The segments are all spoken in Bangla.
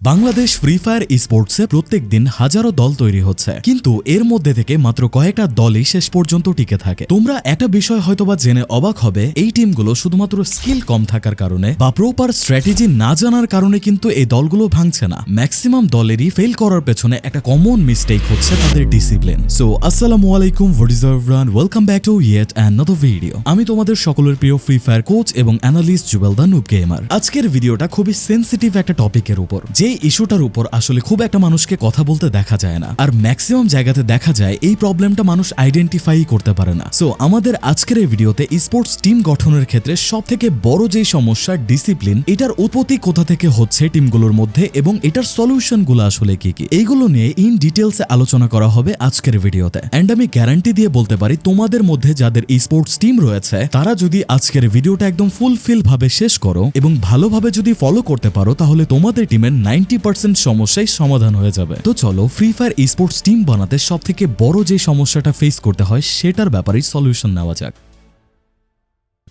বাংলাদেশ ফ্রি ফায়ার স্পোর্টসে প্রত্যেক দিন হাজারো দল তৈরি হচ্ছে। কিন্তু এর মধ্যে থেকে মাত্র কয়েকটা দলই শেষ পর্যন্ত টিকে থাকে। তোমরা একটা বিষয় হয়তোবা জেনে অবাক হবে, এই টিমগুলো শুধুমাত্র স্কিল কম থাকার কারণে বা প্রপার স্ট্র্যাটেজি না জানার কারণে কিন্তু এই দলগুলো ভাঙছে না। ম্যাক্সিমাম দলেরই ফেল করার পেছনে একটা কমন মিস্টেক হচ্ছে তাদের ডিসিপ্লিন সো আসসালামু আলাইকুম run welcome back to yet another video আমি তোমাদের সকলের প্রিয় ফ্রি ফায়ার কোচ এবং analyst Jubel the noob gamer আজকের ভিডিওটা খুবই সেন্সিটিভ একটা টপিকের উপর। যে ইস্যুটার উপর আসলে খুব একটা মানুষকে কথা বলতে দেখা যায় না। আর ম্যাক্সিমাম জায়গাতে দেখা যায় এই প্রবলেমটা মানুষ আইডেন্টিফাই করতে পারে না। সো আমাদের আজকের এই ভিডিওতে স্পোর্টস টিম গঠনের ক্ষেত্রে সব থেকে বড় যে সমস্যা ডিসিপ্লিন এটার উৎপত্তি কোথা থেকে হচ্ছে টিমগুলোর মধ্যে এবং এটার সলিউশনগুলো আসলে কি কি? এইগুলো নিয়ে ইন ডিটেলসে আলোচনা করা হবে আজকের ভিডিওতে। অ্যান্ড আমি গ্যারান্টি দিয়ে বলতে পারি, তোমাদের মধ্যে যাদের স্পোর্টস টিম রয়েছে, তারা যদি আজকের ভিডিওটা একদম ফুলফিল ভাবে শেষ করো এবং ভালোভাবে যদি ফলো করতে পারো, তাহলে তোমাদের টিমের নাইনটি পার্সেন্ট সমস্যাই সমাধান হয়ে যাবে। তো চলো ফ্রি ফায়ার স্পোর্টস টিম বানাতে সব থেকে বড় যে সমস্যাটা ফেস করতে হয়, সেটার ব্যাপারেই সলিউশন নেওয়া যাক।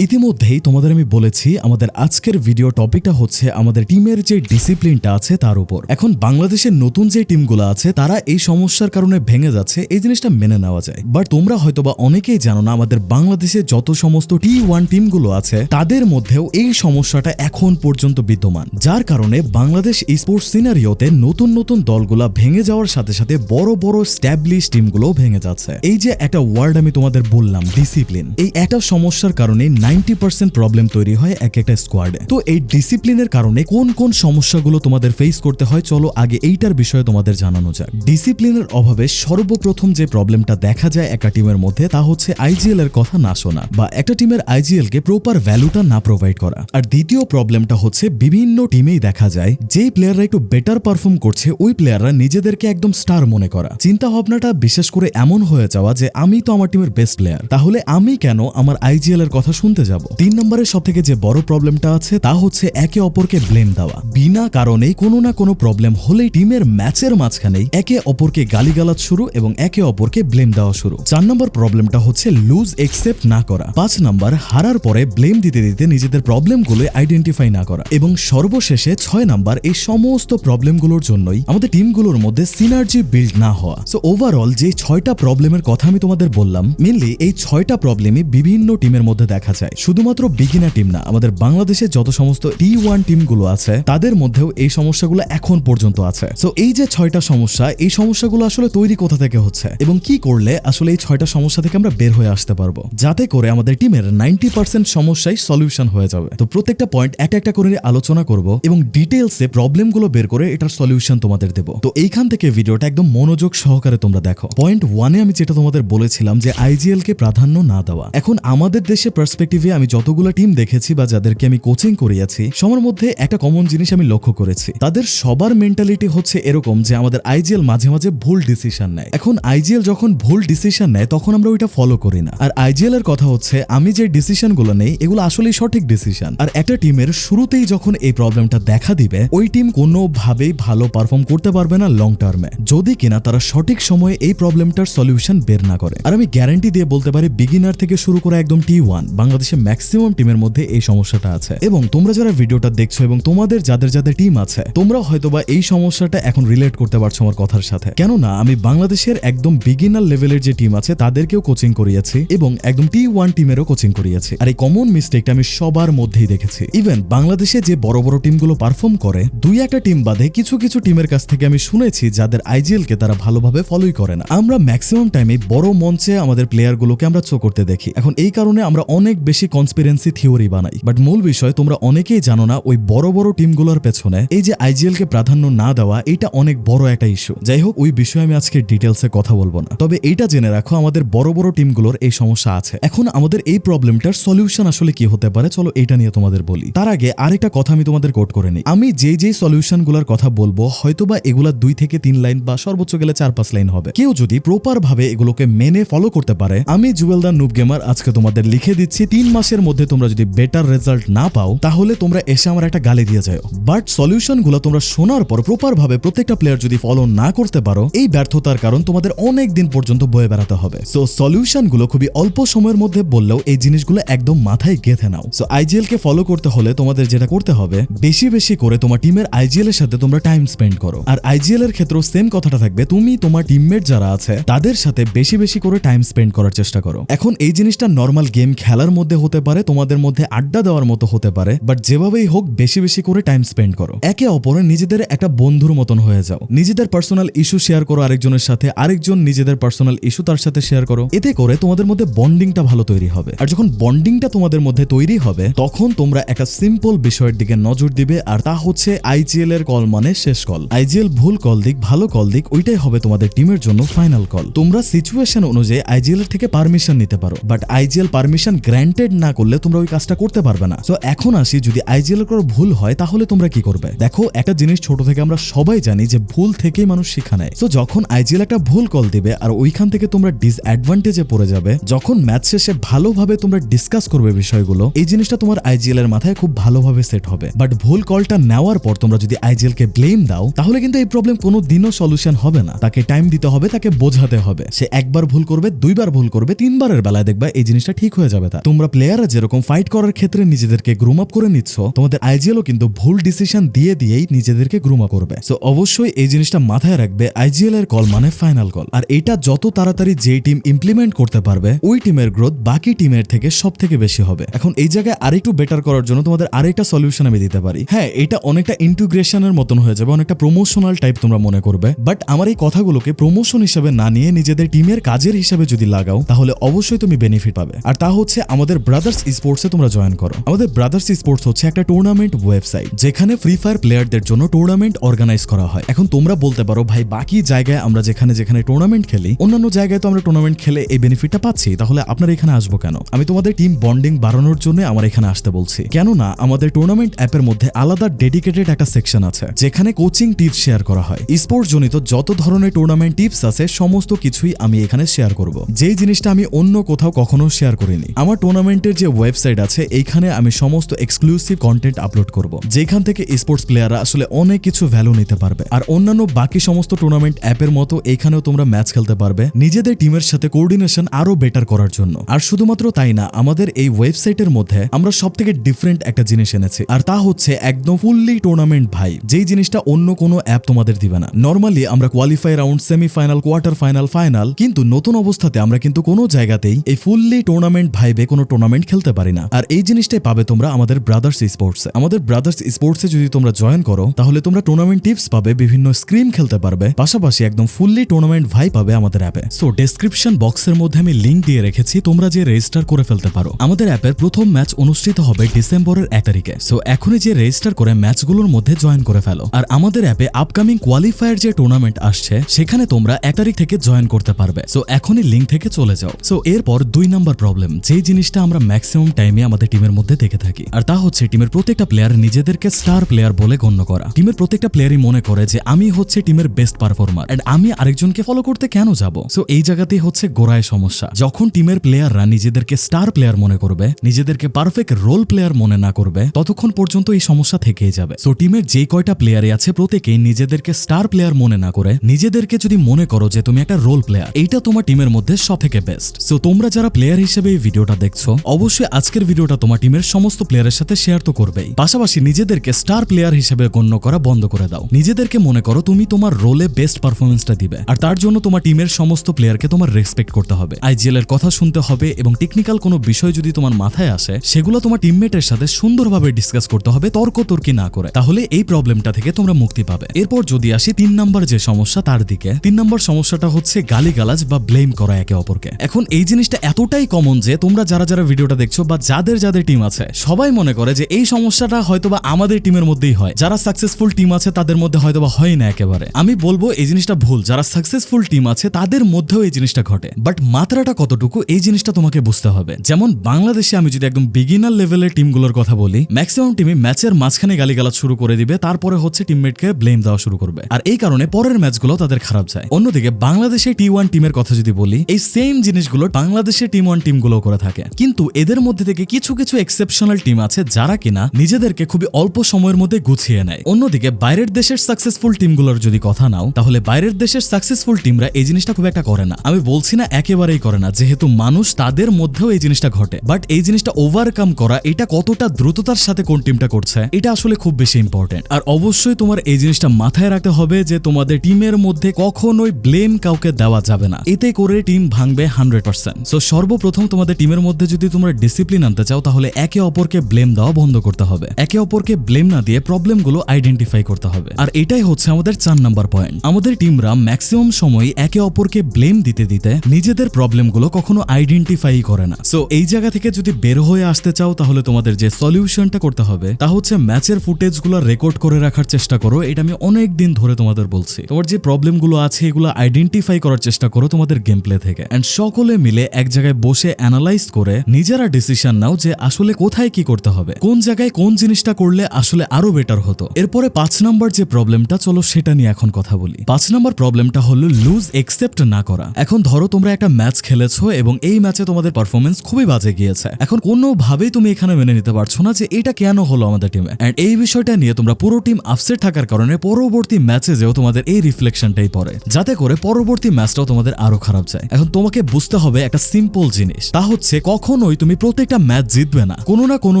ইতিমধ্যেই তোমাদের আমি বলেছি, আমাদের আজকের ভিডিও টপিকটা হচ্ছে আমাদের টিমের যে ডিসিপ্লিনটা আছে তার উপর। এখন বাংলাদেশের নতুন যে টিমগুলো আছে, তারা এই সমস্যার কারণে ভেঙে যাচ্ছে, এই জিনিসটা মেনে নেওয়া যায়। বাট তোমরা হয়তোবা অনেকেই জানো না, আমাদের বাংলাদেশে যত সমস্ত টি ওয়ান টিমগুলো আছে, তাদের মধ্যেও এই সমস্যাটা এখন পর্যন্ত বিদ্যমান। যার কারণে বাংলাদেশ স্পোর্টস সিনারিওতে নতুন নতুন দলগুলা ভেঙে যাওয়ার সাথে সাথে বড় বড় স্ট্যাবলিশ টিমগুলো ভেঙে যাচ্ছে। এই যে একটা ওয়ার্ড আমি তোমাদের বললাম ডিসিপ্লিন এই একটা সমস্যার কারণে নাইনটি পার্সেন্ট প্রবলেম তৈরি হয় এক একটা স্কোয়াডে তো এই ডিসিপ্লিনের কারণে কোন কোন সমস্যাগুলো তোমাদের ফেস করতে হয়, চলো আগে এইটার বিষয়ে তোমাদের জানানো যাক। ডিসিপ্লিনের অভাবে সর্বপ্রথম যে প্রবলেমটা দেখা যায় একটা টিমের মধ্যে, তা হচ্ছে আইজিএল এর কথা না শোনা বা একটা টিমের আইজিএল কে প্রপার ভ্যালুটা না প্রোভাইড করা। আর দ্বিতীয় প্রবলেমটা হচ্ছে বিভিন্ন টিমেই দেখা যায়, যেই প্লেয়াররা একটু বেটার পারফর্ম করছে, ওই প্লেয়াররা নিজেদেরকে একদম স্টার মনে করা। চিন্তা ভাবনাটা বিশেষ করে এমন হয়ে যাওয়া যে, আমি তো আমার টিমের বেস্ট প্লেয়ার তাহলে আমি কেন আমার আইজিএল এর কথা শুনতে যাব। তিন নম্বরের সব থেকে যে বড় প্রবলেমটা আছে, তা হচ্ছে একে অপরকে ব্লেম দেওয়া। বিনা কারণে কোনো না কোনো প্রবলেম হলেই টিমের ম্যাচের মাঝখানেই একে অপরকে গালিগালাজ শুরু এবং একে অপরকে ব্লেম দেওয়া শুরু। চার নম্বর প্রবলেমটা হচ্ছে লুজ একসেপ্ট না করা। পাঁচ নম্বর, হারার পরে ব্লেম দিতে দিতে নিজেদের প্রবলেমগুলো আইডেন্টিফাই না করা। এবং সর্বশেষে ছয় নাম্বার, এই সমস্ত প্রবলেমগুলোর জন্যই আমাদের টিমগুলোর মধ্যে সিনার্জি বিল্ড না হওয়া। সো ওভারঅল যে ছয়টা প্রবলেমের কথা আমি তোমাদের বললাম মেনলি এই ছয়টা প্রবলেমই বিভিন্ন টিমের মধ্যে দেখা যায়। শুধুমাত্র বিগিনার টিম না, আমাদের বাংলাদেশে যত সমস্ত টি ওয়ান টিমগুলো আছে, তাদের মধ্যেও এই সমস্যাগুলো এখন পর্যন্ত আছে। সো এই যে ছয়টা সমস্যা, এই সমস্যাগুলো আসলে তৈরি কোথা থেকে হচ্ছে? এবং কি করলে আসলে এই ছয়টা সমস্যা থেকে আমরা বের হয়ে আসতে পারব? যাতে করে আমাদের টিমের নাইনটি পার্সেন্ট সমস্যাই সলিউশন হয়ে যাবে। তো প্রত্যেকটা পয়েন্ট একটা একটা করে আলোচনা করব এবং ডিটেলসে প্রবলেমগুলো বের করে এটার সলিউশন তোমাদের দেবো। তো এইখান থেকে ভিডিওটা একদম মনোযোগ সহকারে তোমরা দেখো। পয়েন্ট ওয়ানে আমি যেটা তোমাদের বলেছিলাম যে আইজিএল কে প্রাধান্য না দেওয়া। এখন আমাদের দেশে পার্সপেক্টিভে আমি যতগুলো টিম দেখেছি বা যাদেরকে আমি কোচিং করিয়েছি, সবার মধ্যে একটা কমন জিনিস আমি লক্ষ্য করেছি। তাদের সবার মেন্টালিটি হচ্ছে এরকম যে আমাদের আইজিএল মাঝে মাঝে ভুল ডিসিশন নেয়। এখন আইজিএল যখন ভুল ডিসিশন নেয়, তখন আমরা ওইটা ফলো করি না। আর আইজিএল এর কথা হচ্ছে, আমি যে ডিসিশনগুলো নেই, এগুলো আসলেই সঠিক ডিসিশন আর একটা টিমের শুরুতেই যখন এই প্রবলেমটা দেখা দিবে, ওই টিম কোনোভাবেই ভালো পারফর্ম করতে পারবে না লং টার্মে যদি কিনা তারা সঠিক সময়ে এই প্রবলেমটার সলিউশন বের না করে। আর আমি গ্যারান্টি দিয়ে বলতে পারি বিগিনার থেকে শুরু করে একদম টি ওয়ান বাংলাদেশে ম্যাক্সিমাম টিমের মধ্যে এই সমস্যাটা আছে। এবং তোমরা যারা ভিডিওটা দেখছ এবং তোমাদের যাদের যাদের টিম আছে তোমরা হয়তোবা এই সমস্যাটা এখন রিলেট করতে পারছ আমার কথার সাথে। কেননা, আমি বাংলাদেশের একদম বিগিনার লেভেলের যে টিম আছে, তাদেরকেও কোচিং করিয়েছি এবং একদম টি ওয়ান টিমেরও কোচিং করিয়েছি। আর এই কমন মিস্টেকটা আমি সবার মধ্যেই দেখেছি। ইভেন বাংলাদেশে যে বড় বড় টিমগুলো পারফর্ম করে, দুই একটা টিম বাদে কিছু কিছু টিমের কাছ থেকে আমি শুনেছি যাদের আইজিএল কে তারা ভালোভাবে ফলোই করে না। আমরা ম্যাক্সিমাম টাইমে বড় মঞ্চে আমাদের প্লেয়ারগুলোকে আমরা চো করতে দেখি। এখন এই কারণে আমরা অনেক বেশি কনস্পিরেন্সি থিওরি বানাই। বাট মূল বিষয়, তোমরা অনেকেই জানো না ওই বড় বড় টিমগুলোর পেছনে এই যে আইজিএল কে প্রাধান্য না দেওয়া এটা অনেক বড় একটা ইস্যু যাই হোক, ওই বিষয়ে আমি আজকে ডিটেলসে কথা বলব না। তবে এইটা জেনে রাখো, আমাদের বড় বড় টিমগুলোর এই সমস্যা আছে। এখন আমাদের এই প্রবলেমটার সলিউশন আসলে কি হতে পারে? চলো এটা নিয়ে তোমাদের বলি। তার আগে আরেকটা কথা আমি তোমাদের কোট করে নিই। আমি যে যে সলিউশনগুলার কথা বলব, হয়তোবা এগুলা দুই থেকে তিন লাইন বা সর্বোচ্চ গেলে চার পাঁচ লাইন হবে। কেউ যদি প্রপার ভাবে এগুলোকে মেনে ফলো করতে পারে, আমি জুয়েল দা নুব গেমার আজকে তোমাদের লিখে দিচ্ছি তিন মাসের মধ্যে তোমরা যদি বেটার রেজাল্ট না পাও, তাহলে তোমরা এসে আমার একটা গালি দিয়ে যাও। বাট সলিউশনগুলো তোমরা শোনার পর প্রপার ভাবে প্রত্যেকটা প্লেয়ার যদি ফলো না করতে পারো, এই ব্যর্থতার কারণ তোমাদের অনেক দিন পর্যন্ত বয়ে বেড়াতে হবে। সো সলিউশনগুলো খুবই অল্প সময়ের মধ্যে বললেও এই জিনিসগুলো একদম মাথায় গেঁথে নাও। সো আইজিএল কে ফলো করতে হলে তোমাদের যেটা করতে হবে, বেশি বেশি করে তোমার টিমের আইজিএল এর সাথে তোমরা টাইম স্পেন্ড করো। আর আইজিএল এর ক্ষেত্রেও সেম কথাটা থাকবে, তুমি তোমার টিমমেট যারা আছে, তাদের সাথে বেশি বেশি করে টাইম স্পেন্ড করার চেষ্টা করো। এখন এই জিনিসটা নর্মাল গেম খেলার মধ্যে হতে পারে, তোমাদের মধ্যে আড্ডা দেওয়ার মতো হতে পারে বাট যেভাবেই হোক বেশি বেশি করে টাইম স্পেন্ড করো। একে অপরে নিজেদের একটা বন্ধুর মতন হয়ে যাও। নিজেদের পার্সোনাল ইস্যু শেয়ার করো আরেকজনের সাথে, আরেকজন নিজেদের পার্সোনাল ইস্যু তার সাথে শেয়ার করো। এতে করে তোমাদের মধ্যে বন্ডিংটা ভালো তৈরি হবে। আর যখন বন্ডিংটা তোমাদের মধ্যে তৈরি হবে, তখন তোমরা একটা সিম্পল বিষয়ের দিকে নজর দিবে, আর তা হচ্ছে আইজিএল এর কল মানে শেষ কল আইজিএল ভুল কল দিক, ভালো কল দিক, ওইটাই হবে তোমাদের টিমের জন্য ফাইনাল কল তোমরা সিচুয়েশন অনুযায়ী আইজিএল এর থেকে পারমিশন নিতে পারো বাট আইজিএল পারমিশন গ্র্যান্টেড না করলে তোমরা ওই কাজটা করতে পারবে না। তো এখন আসি, যদি আইজিএল কোনো ভুল হয়, তাহলে তোমরা কি করবে? দেখো, একটা জিনিস ছোট থেকে আমরা সবাই জানি যে ভুল থেকেই মানুষ শিক্ষা নেয়। তো যখন আইজিএল একটা ভুল কল দিবে, আর ওইখান থেকে তোমরা ডিসঅ্যাডভান্টেজে পড়ে যাবে, যখন ম্যাচ শেষে ভালোভাবে তোমরা ডিসকাস করবে বিষয়গুলো, এই জিনিসটা তোমার আইজিএল এর মাথায় খুব ভালোভাবে সেট হবে। বাট ভুল কলটা নেওয়ার পর তোমরা যদি আইজিএল কে ব্লেম দাও, তাহলে কিন্তু এই প্রবলেম কোনো দিনও সলিউশন হবে না। তাকে টাইম দিতে হবে, তাকে বোঝাতে হবে। সে একবার ভুল করবে, দুইবার ভুল করবে, তিনবারের বেলায় দেখবা এই জিনিসটা ঠিক হয়ে যাবে তা তোমরা প্লেয়াররা যেরকম ফাইট করার ক্ষেত্রে নিজেদেরকে গ্রুম আপ করে নিচ্ছ, তোমাদের আইজিএলও কিন্তু ভুল ডিসিশন দিয়ে দিয়েই নিজেদেরকে গ্রুম আপ করবে। সো অবশ্যই এই জিনিসটা মাথায় রাখবে আইজিএল এর কল মানে ফাইনাল কল আর এটা যত তাড়াতাড়ি যেই টিম ইমপ্লিমেন্ট করতে পারবে, ওই টিমের গ্রোথ বাকি টিমের থেকে সব থেকে বেশি হবে। এখন এই জায়গায় আরেকটু বেটার করার জন্য তোমাদের আরেকটা সলিউশন আমি দিতে পারি। হ্যাঁ এটা অনেকটা ইন্টিগ্রেশনের মতন হয়ে যাবে, অনেকটা প্রমোশনাল টাইপ তোমরা মনে করবে। বাট আমার এই কথাগুলোকে প্রমোশন হিসেবে না নিয়ে নিজেদের টিমের কাজের হিসাবে যদি লাগাও, তাহলে অবশ্যই তুমি বেনিফিট পাবে। আর তা হচ্ছে আমাদের ব্রাদার্স স্পোর্টসে তোমরা জয়েন করো। আমাদের ব্রাদার্স স্পোর্টস হচ্ছে একটা টুর্নামেন্ট ওয়েবসাইট যেখানে ফ্রি ফায়ার প্লেয়ারদের জন্য টুর্নামেন্ট অর্গানাইজ করা হয়। এখন তোমরা বলতে পারো, ভাই, বাকি জায়গায় আমরা যেখানে যেখানে টুর্নামেন্ট খেলি, অন্যান্য জায়গায় তো আমরা টুর্নামেন্ট খেলে এই বেনিফিটটা পাচ্ছি, তাহলে আপনারা এখানে আসব কেন? আমি তোমাদের টিম বন্ডিং বাড়ানোর জন্য আমার এখানে আসতে বলছি। কেননা, আমাদের টুর্নামেন্ট অ্যাপের মধ্যে আলাদা ডেডিকেটেড একটা সেকশন আছে, যেখানে কোচিং টিপস শেয়ার করা হয়। স্পোর্টস জনিত যত ধরনের টুর্নামেন্ট টিপস আছে, সমস্ত কিছুই আমি এখানে শেয়ার করব। যেই জিনিসটা আমি অন্য কোথাও কখনো শেয়ার করিনি, আমার টুর্নামেন্টের যে ওয়েবসাইট আছে, এইখানে আমি সমস্ত এক্সক্লুসিভ কন্টেন্ট আপলোড করব। যেখান থেকে স্পোর্টস প্লেয়াররা আসলে অনেক কিছু ভ্যালু নিতে পারবে। আর অন্যান্য বাকি সমস্ত টুর্নামেন্ট অ্যাপের মতো এখানেও তোমরা ম্যাচ খেলতে পারবে। নিজেদের টিমের সাথে কোঅর্ডিনেশন আরও বেটার করার জন্য। আর শুধুমাত্র তাই না, আমাদের এই ওয়েবসাইটের মধ্যে আমরা সব থেকে ডিফারেন্ট একটা জিনিস এনেছি। আর তা হচ্ছে একদম ফুললি টুর্নামেন্ট ভাই। যেই জিনিসটা অন্য কোনো অ্যাপ তোমাদের দিবে না। নর্মালি আমরা qualify round semifinal quarter final final কিন্তু নতুন অবস্থাতে আমরা কিন্তু কোনো জায়গাতেই এই ফুললি টুর্নামেন্ট ভাইবে কোনো টুর্নামেন্ট খেলতে পারি না। আর এই জিনিসটাই পাবে তোমরা আমাদের ব্রাদার্স স্পোর্টস আমাদের ব্রাদার্স স্পোর্টসে যদি তোমরা জয়েন করো, তাহলে তোমরা টুর্নামেন্ট টিপস পাবে, বিভিন্ন স্ক্রিম খেলতে পারবে, পাশাপাশি একদম ফুললি টুর্নামেন্ট ভাই পাবে আমাদের অ্যাপে সো ডেসক্রিপশন বক্সের মধ্যে আমি লিংক দিয়ে রেখেছি, তোমরা যে রেজিস্টার করে ফেলতে পারো। আমাদের অ্যাপের প্রথম ম্যাচ অনুষ্ঠিত হবে ডিসেম্বরের এক তারিখে। সো এখনই যে রেজিস্টার করে ম্যাচগুলোর মধ্যে জয়েন করে ফেলো। আর আমাদের অ্যাপে আপকামিং কোয়ালিফায়ার যে টুর্নামেন্ট আসছে, সেখানে তোমরা এক তারিখ থেকে জয়েন করতে পারবে। সো এখনই লিঙ্ক থেকে চলে যাও। সো এরপর দুই নাম্বার প্রবলেম যেই জিনিসটা আমরা ম্যাক্সিমাম টাইমে আমাদের টিমের মধ্যে দেখে থাকি। আর তা হচ্ছে টিমের প্রত্যেকটা প্লেয়ার নিজেদেরকে স্টার প্লেয়ার বলে গণ্য করা। টিমের প্রত্যেকটা প্লেয়ারই মনে করে যে, আমি হচ্ছে টিমের বেস্ট পারফর্মার এন্ড আমি আরেকজনকে ফলো করতে কেন যাব? সো এই জায়গাতেই হচ্ছে গোড়ায় সমস্যা। যখন টিমের প্লেয়াররা নিজেদেরকে স্টার প্লেয়ার মনে করবে, নিজেদেরকে পারফেক্ট রোল প্লেয়ার মনে না করবে, ততক্ষণ পর্যন্ত এই সমস্যা থেকেই যাবে। সো টিমের যে কয়টা প্লেয়ারই আছে প্রত্যেকেই নিজেদেরকে স্টার প্লেয়ার মনে না করে, নিজেদেরকে যদি মনে করো যে তুমি একটা রোল প্লেয়ার এইটা তোমার টিমের মধ্যে সব থেকে বেস্ট সো তোমরা যারা প্লেয়ার হিসেবে এই ভিডিওটা দেখছ অবশ্যই আজকের ভিডিওটা তোমার টিমের সমস্ত প্লেয়ারের সাথে শেয়ার তো করবেই। পাশাপাশি নিজেদেরকে স্টার প্লেয়ার হিসেবে গণ্য করা বন্ধ করে দাও। নিজেদেরকে মনে করো তুমি তোমার রোলে বেস্ট পারফরমেন্সটা দিবে। আর তার জন্য তোমার টিমের সমস্ত প্লেয়ারকে তোমার রেসপেক্ট করতে হবে। আইজিএল এর কথা শুনতে হবে এবং টেকনিক্যাল কোনো বিষয় যদি তোমার মাথায় আসে, সেগুলো তোমার টিমমেটের সাথে সুন্দরভাবে ডিসকাস করতে হবে তর্ক তর্কি না করে। তাহলে এই প্রবলেমটা থেকে তোমরা মুক্তি পাবে। এরপর যদি আসি তিন নাম্বার যে সমস্যা তার দিকে। তিন নাম্বার সমস্যাটা হচ্ছে গালিগালাজ বা ব্লেম করা একে অপরকে। এখন এই জিনিসটা এতটাই কমন যে তোমরা যারা ভিডিওটা দেখছ বা যাদের যাদের টিম আছে, সবাই মনে করে যে এই সমস্যাটা হয়তোবা আমাদের টিমের মধ্যেই হয়। যারা সাকসেসফুল টিম আছে, তাদের মধ্যে হয়তোবা হয় না একেবারে। আমি বলব এই জিনিসটা ভুল। যারা সাকসেসফুল টিম আছে, তাদের মধ্যেও এই জিনিসটা ঘটে। বাট মাত্রাটা কতটুকু, এই জিনিসটা তোমাকে বুঝতে হবে। যেমন বাংলাদেশে আমি যদি একদম বিগিনার লেভেলের টিমগুলোর কথা বলি ম্যাক্সিমাম টিমই ম্যাচের মাঝখানে গালিগালাজ শুরু করে দিবে, তারপরে হচ্ছে টিমমেটকে ব্লেম দেওয়া শুরু করবে। আর এই কারণে পরের ম্যাচগুলো তাদের খারাপ যায়। অন্যদিকে বাংলাদেশে টি ওয়ান টিমের কথা যদি বলি, এই সেম জিনিসগুলো বাংলাদেশে টিম ওয়ান টিমগুলো করে থাকে। কিন্তু এদের মধ্যে থেকে কিছু কিছু এক্সেপশনাল টিম আছে যারা কিনা নিজেদেরকে খুবই অল্প সময়ের মধ্যে গুছিয়ে নেয়। অন্যদিকে বাইরের দেশের সাকসেসফুল টিমগুলোর যদি কথা নাও, তাহলে বাইরের দেশের সাকসেসফুল টিমরা এই জিনিসটা খুব একটা করে না। আমি বলছি না একেবারেই করে না, যেহেতু মানুষ তাদের মধ্যেও এই জিনিসটা ঘটে। বাট এই জিনিসটা ওভারকাম করা, এটা কতটা দ্রুততার সাথে কোন টিমটা করছে, এটা আসলে খুব বেশি ইম্পর্টেন্ট আর অবশ্যই তোমার এই জিনিসটা মাথায় রাখতে হবে যে তোমাদের টিমের মধ্যে কখনোই ব্লেম কাউকে দেওয়া যাবে না। এতে করে টিম ভাঙবে হান্ড্রেড পার্সেন্ট সো সর্বপ্রথম তোমাদের টিমের মধ্যে যদি তোমরা ডিসিপ্লিন আনতে চাও, তাহলে একে অপরকে ব্লেম দেওয়া বন্ধ করতে হবে। একে অপরকে ব্লেম না দিয়ে প্রবলেমগুলো আইডেন্টিফাই করতে হবে। আর এটাই হচ্ছে আমাদের চার নাম্বার পয়েন্ট আমাদের টিমরা ম্যাক্সিমাম সময় একে অপরকে ব্লেম দিতে দিতে নিজেদের প্রবলেমগুলো কখনো আইডেন্টিফাই করে না। সো এই জায়গা থেকে যদি বের হয়ে আসতে চাও, তাহলে তোমাদের যে সলিউশনটা করতে হবে, তা হচ্ছে ম্যাচের ফুটেজগুলো রেকর্ড করে রাখার চেষ্টা করো। এটা আমি অনেক দিন ধরে তোমাদের বলছি। তোমার যে প্রবলেমগুলো আছে, এগুলো আইডেন্টিফাই করার চেষ্টা করো তোমাদের গেম প্লে থেকে। অ্যান্ড সকলে মিলে এক জায়গায় বসে অ্যানালাইজ করে নিজেরা ডিসিশন নাও যে আসলে কোথায় কি করতে হবে, কোন জায়গায় কোন জিনিসটা করলে আসলে আরও বেটার হতো। এরপরে পাঁচ নাম্বার যে প্রবলেমটা চলো সেটা নিয়ে এখন কথা বলি। পাঁচ নাম্বার প্রবলেমটা হলো লুজ একসেপ্ট না করা। এখন ধরো তোমরা একটা ম্যাচ খেলেছো এবং এই ম্যাচে তোমাদের পারফরমেন্স খুবই বাজে গিয়েছে। এখন কোনোভাবেই তুমি এখানে মেনে নিতে পারছ না যে এটা কেন হলো আমাদের টিমে অ্যান্ড এই বিষয়টা নিয়ে তোমরা পুরো টিম আপসেট থাকার কারণে পরবর্তী ম্যাচে যেও তোমাদের এই রিফ্লেকশনটাই পড়ে। যাতে করে পরবর্তী ম্যাচটাও তোমাদের আরও খারাপ যায়। এখন তোমাকে বুঝতে হবে একটা সিম্পল জিনিস। তা হচ্ছে কখনোই তুমি প্রত্যেকটা ম্যাচ জিতবে না। কোনো না কোনো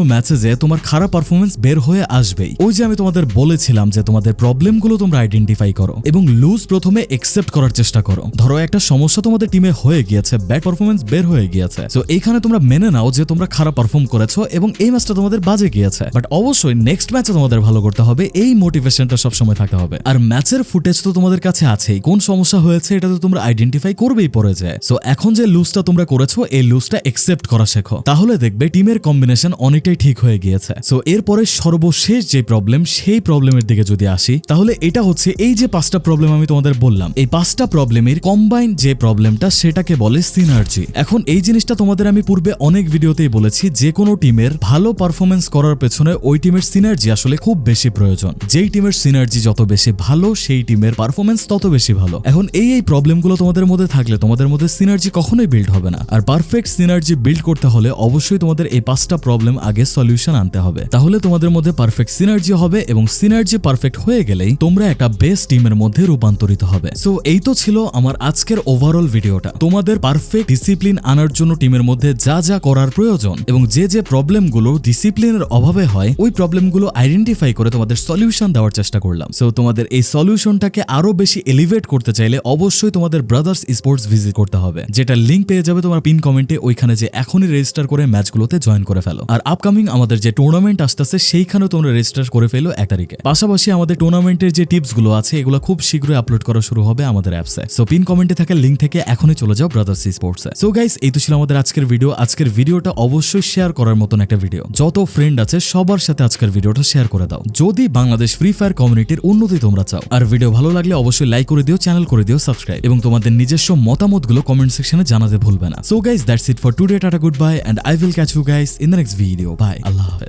ম্যাচে যে তোমার খারাপ পারফরমেন্স বের হয়ে আসবেই। ওই যে আমি তোমাদের বলেছিলাম যে তোমাদের প্রবলেমগুলো তোমরা আইডেন্টিফাই করো এবং লুজ প্রথমে একসেপ্ট করার চেষ্টা করো। ধরো একটা সমস্যা তোমাদের টিমে হয়ে গিয়েছে ব্যাড পারফরমেন্স বের হয়ে গিয়েছে। তো এইখানে তোমরা মেনে নাও যে তোমরা খারাপ পারফর্ম করেছ এবং এই ম্যাচটা তোমাদের বাজে গিয়েছে। বাট অবশ্যই নেক্সট ম্যাচে তোমাদের ভালো করতে হবে, এই মোটিভেশনটা সবসময় থাকতে হবে। আর ম্যাচের ফুটেজ তো তোমাদের কাছে আছেই। কোন সমস্যা হয়েছে এটা তো তোমরা আইডেন্টিফাই করবেই পরে যায় সো এখন যে লুজটা তোমরা করেছ, এই লুজটা একসেপ্ট করা শেখো। তাহলে দেখবে টিমের কম্বিনেশন অনেকটাই ঠিক হয়ে গিয়েছে। সো এরপরে সর্বশেষ যে প্রবলেম সেই প্রবলেমের দিকে যদি আসি, তাহলে এটা হচ্ছে এই যে পাঁচটা প্রবলেম আমি তোমাদের বললাম, এই পাঁচটা প্রবলেমের কম্বাইন যে প্রবলেমটা সেটাকে বলে সিনার্জি এখন এই জিনিসটা তোমাদের আমি পূর্বে অনেক ভিডিওতেই বলেছি, যে কোনো টিমের ভালো পারফরমেন্স করার পেছনে ওই টিমের সিনার্জি আসলে খুব বেশি প্রয়োজন। যেই টিমের সিনার্জি যত বেশি ভালো, সেই টিমের পারফরমেন্স তত বেশি ভালো। এখন এই এই প্রবলেমগুলো তোমাদের মধ্যে থাকলে তোমাদের মধ্যে সিনার্জি কখনোই বিল্ড হবে না। আর পারফেক্ট সিনার্জি বিল্ড করতে হলে অবশ্যই তোমাদের এই পাঁচটা প্রবলেম আগে সলিউশন আনতে হবে। তাহলে তোমাদের মধ্যে পারফেক্ট সিনার্জি হবে এবং সিনার্জি পারফেক্ট হয়ে গেলেই তোমরা একটা বেস্ট টিমের মধ্যে রূপান্তরিত হবে। সো এই তো ছিল আমার আজকের ওভারঅল ভিডিওটা তোমাদের পারফেক্ট ডিসিপ্লিন আনার জন্য টিমের মধ্যে যা যা করার প্রয়োজন এবং যে যে প্রবলেমগুলো ডিসিপ্লিনের অভাবে হয়, ওই প্রবলেমগুলো আইডেন্টিফাই করে তোমাদের সলিউশন দেওয়ার চেষ্টা করলাম। সো তোমাদের এই সলিউশনটাকে আরও বেশি এলিভেট করতে চাইলে অবশ্যই তোমাদের ব্রাদার্স স্পোর্টস ভিজিট করতে হবে। যেটা লিঙ্ক পেয়ে যাবে তোমার পিন কমেন্টে ওইখানে যে এখনই রেজিস্টার করে ম্যাচগুলোতে জয়েন করে ফেলো। আর আপকামিং আমাদের যে টুর্নামেন্ট আসতেছে, সেইখানেও তোমরা রেজিস্টার করে ফেলো এক তারিখে। পাশাপাশি আমাদের টুর্নামেন্টের যে টিপসগুলো আছে, এগুলো খুব শীঘ্রই আপলোড করা শুরু হবে আমাদের অ্যাপসে সো পিন কমেন্টে থাকা লিঙ্ক থেকে এখনই চলে যাও ব্রাদার্স স্পোর্টসে সো গাইস এই তো ছিল আমাদের আজকের ভিডিও আজকের ভিডিওটা অবশ্যই শেয়ার করার মতন একটা ভিডিও যত ফ্রেন্ড আছে, সবার সাথে আজকের ভিডিওটা শেয়ার করে দাও। যদি বাংলাদেশ ফ্রি ফায়ার কমিউনিটির উন্নতি তোমরা চাও। আর ভিডিও ভালো লাগলে অবশ্যই লাইক করে দিও চ্যানেল করে দিও সাবস্ক্রাইব এবং তোমাদের নিজস্ব মতামতগুলো কমেন্ট সেকশনে জানাতে ভুলবে না। So guys that's it for today tata goodbye and I will catch you guys in the next video. Bye. Allah Hafiz.